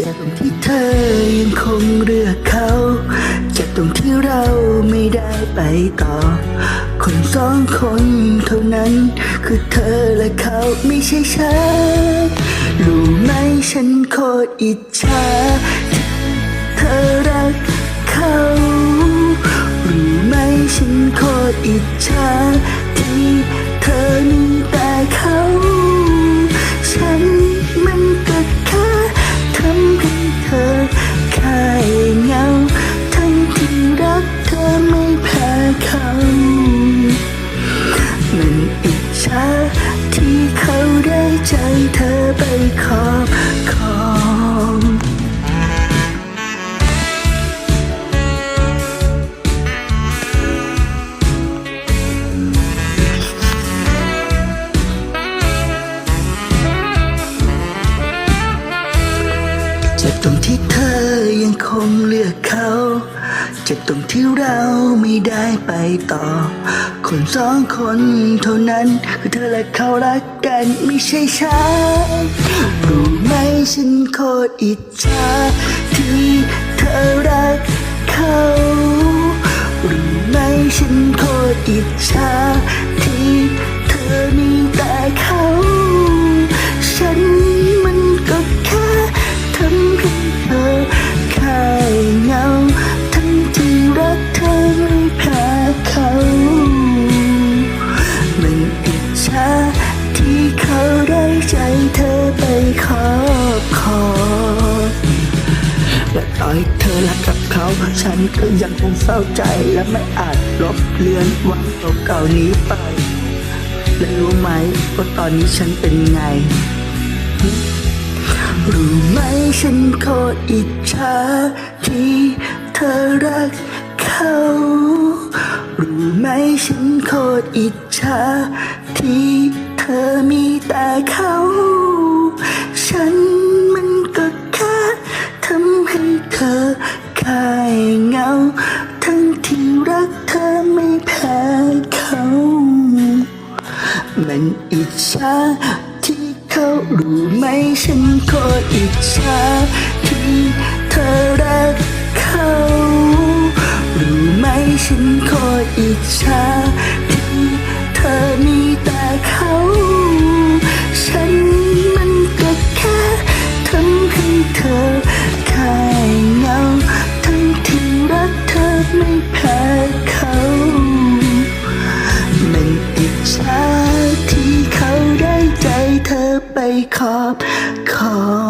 จ็บตรงที่เธอยังคงเลือกเขาเจ็บตรงที่เราไม่ได้ไปต่อ คนสองคนเท่านั้น คือเธอและเขาไม่ใช่ฉันรู้ไหมฉันโคตรอิจฉาเธอรักเขา รู้ไหมฉันโคตรอิจฉา เจ็บตรงที่เธอยังคงเลือกเขา เจ็บตรงที่เราไม่ได้ไปต่อ คนสองคนเท่านั้นคือเธอและเขารักกันไม่ใช่ฉันรู้ไหมฉันโคตรอิจฉาที่เธอรักเขา รู้ไหมฉันโคตรอิจฉา บคอและต่อให้เธอรักกับเขา ฉันก็ยังคงเศร้าใจและไม่อาจลบเลือนวันเก่าๆนี้ไป และรู้ไหมว่าตอนนี้ฉันเป็นไง รู้ไหมฉันโคตรอิจฉาที่เธอรักเขารู้ไหมฉันโคตรอิจฉาที่เธอมีแต่เขา มันอิจฉาที่เขารู้ไหมฉันโคตรอิจฉาที่เธอรักเขา รู้ไหมฉันโคตรอิจฉา ครับขาได้ใจเธอ